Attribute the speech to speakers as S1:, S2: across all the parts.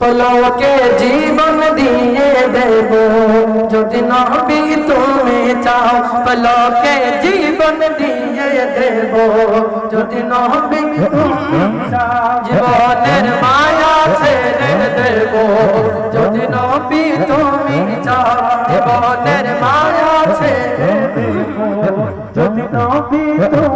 S1: পলকে জীবন দিয়ে দেব। যদি নবী তুমি চাও পলকে জীবন দিয়ে দেব। যদি নবী তুমি চাও, জীবনের মায়া ছেড়ে দেব। যদি নবী তুমি চাও, জীবনের মায়া ছেড়ে দেব। যদি নবী তুমি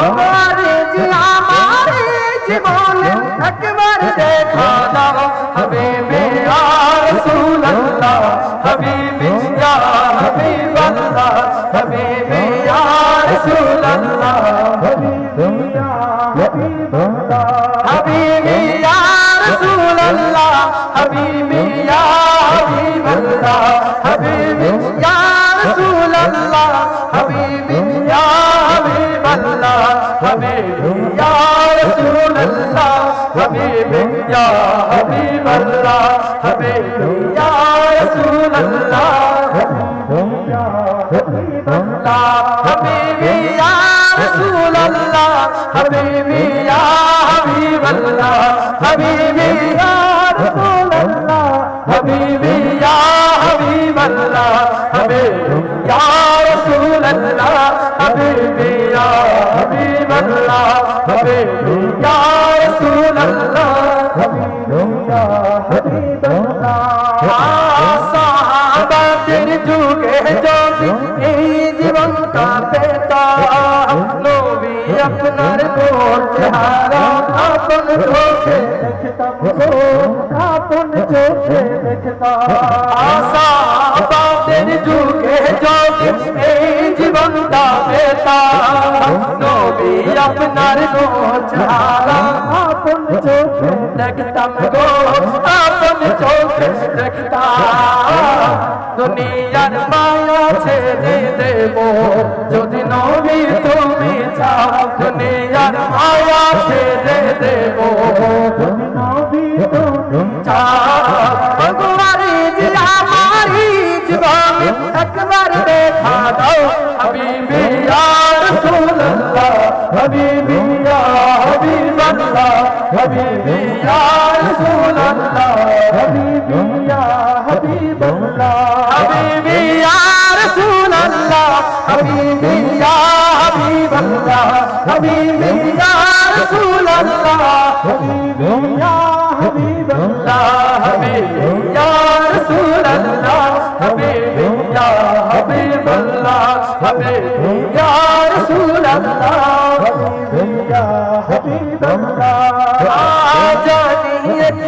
S1: আমারে জীবনে একবার দেখা দাও হাবিবে ইয়া রাসূলুল্লাহ হাবিবে ইয়া হাবিবাল্লাহ হাবিবে ইয়া রাসূলুল্লাহ হাবিবে ইয়া হাবিবাল্লাহ হাবিবে ইয়া হাবিবে হাবিবে ইয়া হাবিবাল্লাহ হাবিবে ইয়া রাসূলুল্লাহ হাবিবে ইয়া হাবিবাল্লাহ হাবিবে ইয়া রাসূলুল্লাহ হাবিবে ইয়া হাবিবাল্লাহ হাবিবে ইয়া রাসূলুল্লাহ হাবিবে ইয়া হাবিবাল্লাহ হাবিবে ইয়া রাসূলুল্লাহ হাবিবে ইয়া হাবিবাল্লাহ হাবিবে ইয়া রাসূলুল্লাহ হাবিবে ইয়া হাবিবাল্লাহ সাহাবাদের যুগে যদি এই জীবনটা পেতাম নবী আপনার নূর চেহারা আপন চোখে দেখতাম আপন নবী আপনার চোখে দেখতাম গো আপন চোখে দেখতাম দুনিয়ার মায়া ছেড়ে দেব যদি নবী তুমি চাও দুনিয়ার মায়া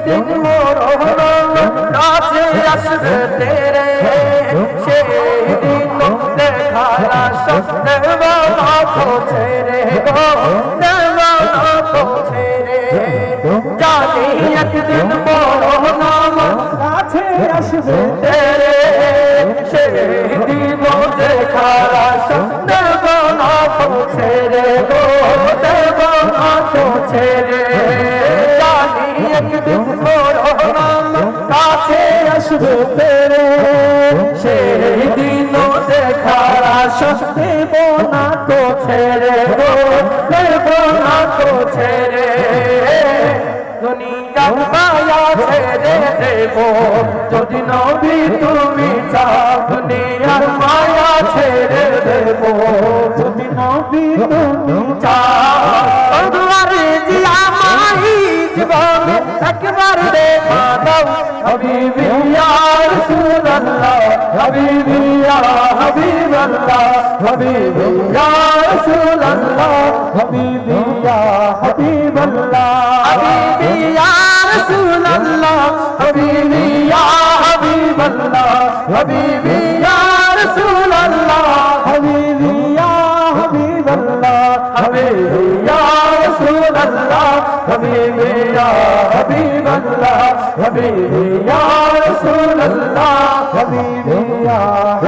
S1: একদিন মোর কাছে আসবে তেরে সেই দিন সেই দিন দেখালা তেরে সেই দিন দেখার আশা দেব না তো ছেড়ে গো দেব না তো ছেড়ে দুনিয়ার মায়া ছেড়ে দেব যদি নবী তুমি চাও দুনিয়ার মায়া ছেড়ে দেব যদি নবী তুমি চাও দুয়ারে যে আমারি জীবন একবার ইয়া রাসূলুল্লাহ হাবিবি ইয়া হাবিবাল্লাহ হাবিবি ইয়া রাসূলুল্লাহ হাবিবি ইয়া হাবিবাল্লাহ হাবিবি ইয়া রাসূলুল্লাহ হাবিবি ইয়া হাবিবাল্লাহ হাবিবি ইয়া রাসূলুল্লাহ হাবিবি ইয়া হাবিবাল্লাহ হাবিবি ইয়া রাসূলুল্লাহ হাবিবি ইয়া হাবিবাল্লাহ হাবিবি ইয়া রাসূলুল্লাহ হাবিবি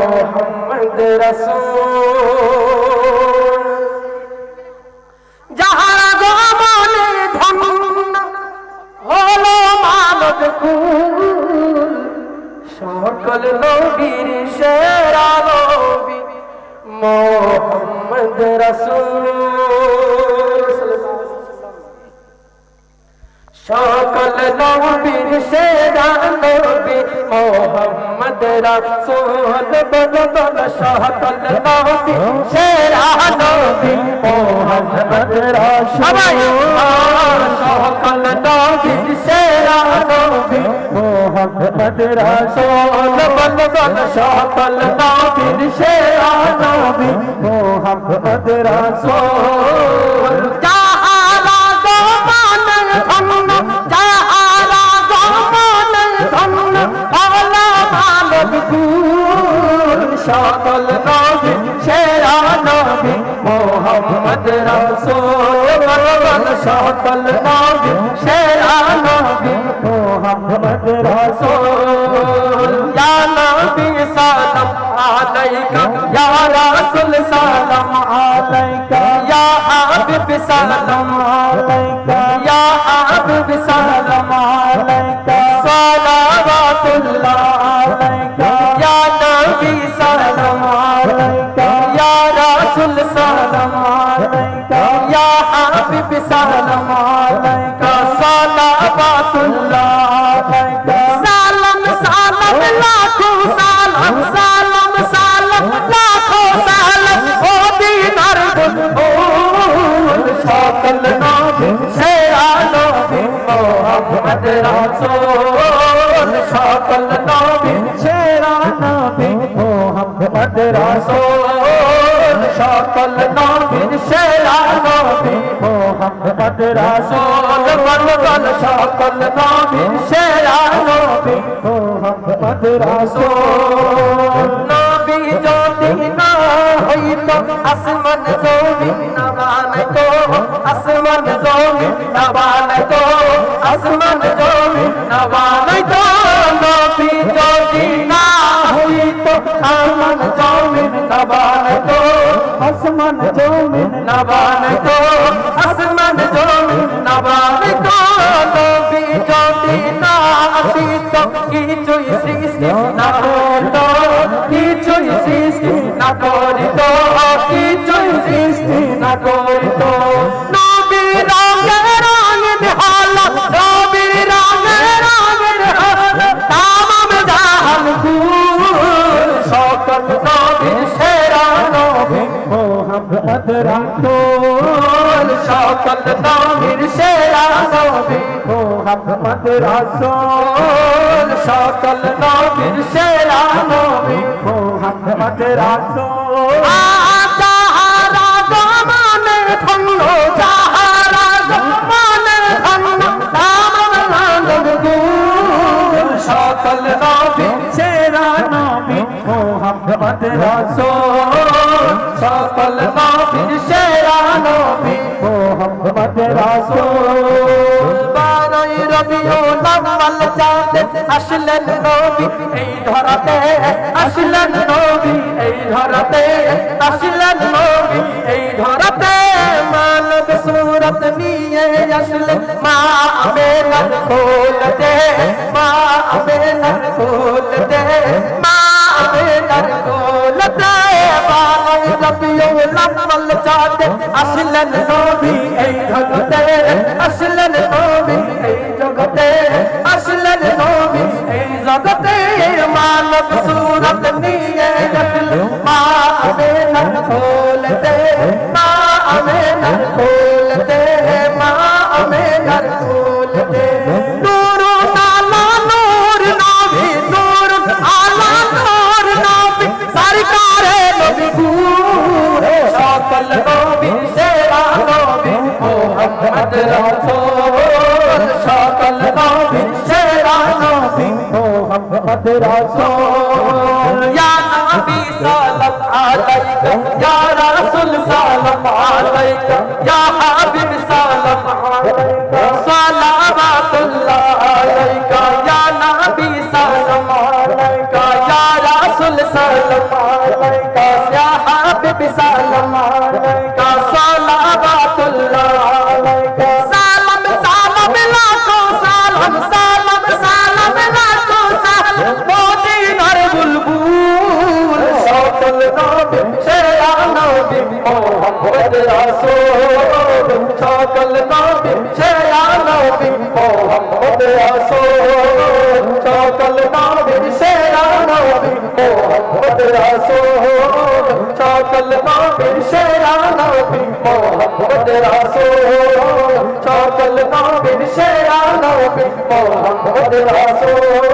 S1: মোহাম্মদ রাসূল। যাহারা গমনে ধন্য হলো মানব কুল। সকল নবীর সেরা নবী মোহাম্মদ রাসূল। সকল নবীর সেরা নবী মোহাম্মদ রাসূল বল বল সকল নবী সেরা নবী মোহাম্মদ রাসূল সবাই সেরা নবী সেরা নবী সকল নবী সেরা নবী মোহাম্মদ রাসূল ইয়া নবী সালাম আলাইকা ইয়া রাসূল সালাম আলাইকা ইয়া হাবিব সালাম আলাইকা ইয়া হাবিব সালাম আলাইকা সালাওয়াতুল্লাহ আলাইকা ইয়া নবী সালাম আলাইকা ইয়া রাসূল সালাম আলাইকা ইয়া হাবিব সালাম আলাইকা সালাওয়াতুল্লাহ আলাইকা সালাম সালাম লাখো সালাম সালাম সালাম লাখো সালাম। ও দিনার বুলবুল সকল নবী সেরা নবী মোহাম্মদ রাসূল। সকল নবী সেরা নবী মোহাম্মদ রাসূল। সকল নবী সেরা নবী মোহাম্মদ রাসূল। বল বল সকল নবী সেরা নবী মোহাম্মদ রাসূল। নবী যদি না হইতো, আসমান জমিন না বানাইতো, আসমান জমিন না বানাইতো, আসমান জমিন না বানাইতো। নবী যদি না হইতো, আসমান জমিন না আসমান জমিন নবান কো আসমান জমিন নবান কো নবী যদি না আসিতো, কিছুই সৃষ্টি না করতো, কিছুই সৃষ্টি না করিত, কিছুই সৃষ্টি না করিত। মোহাম্মদ রাসূল সকল নবীর সেরা নবী মোহাম্মদ রাসূল যাহারা গমনে ধন্য যাহারা গমনে ধন্য তামাম মানব গুণ। সকল নবী সেরা নবী মোহাম্মদ রাসূল সকল নবী সেরা নবী মোহাম্মদ রাসূল রবিউল আউয়াল চাঁদে, আসলেন নবী এই ধরাতে, আসলেন নবী এই ধরাতে, আসলেন নবী এই ধরাতে। মানব সুরত নিয়ে আসলেন মা আমেনার কোলতে মা আমেনার কোলতে মা আমেনার কোলতে বারোই রবিউল আউয়াল চাঁদে, আসলেন নবী এই ধরাতে, আসলেন মানব সুরত নিয়ে আসলেন মা আমেনার খোলতে মা আমেনার খোলতে মা মোহাম্মদ রাসূল ইয়া নবী সালাম আলাইকা, ইয়া রাসূল সালাম আলাইকা, ইয়া হাবিব সালাম আলাইকা, সালাওয়াতুল্লাহ আলাইকা, ইয়া নবী সালাম আলাইকা, ইয়া রাসূল সালাম আলাইকা, ইয়া হাবিব সালাম আলাইকা রাসূল সকল নবী সেরা নবী মোহাম্মদ রাসূল সকল নবী সেরা নবী মোহাম্মদ রাসূল সকল নবী সেরা নবী মোহাম্মদ রাসূল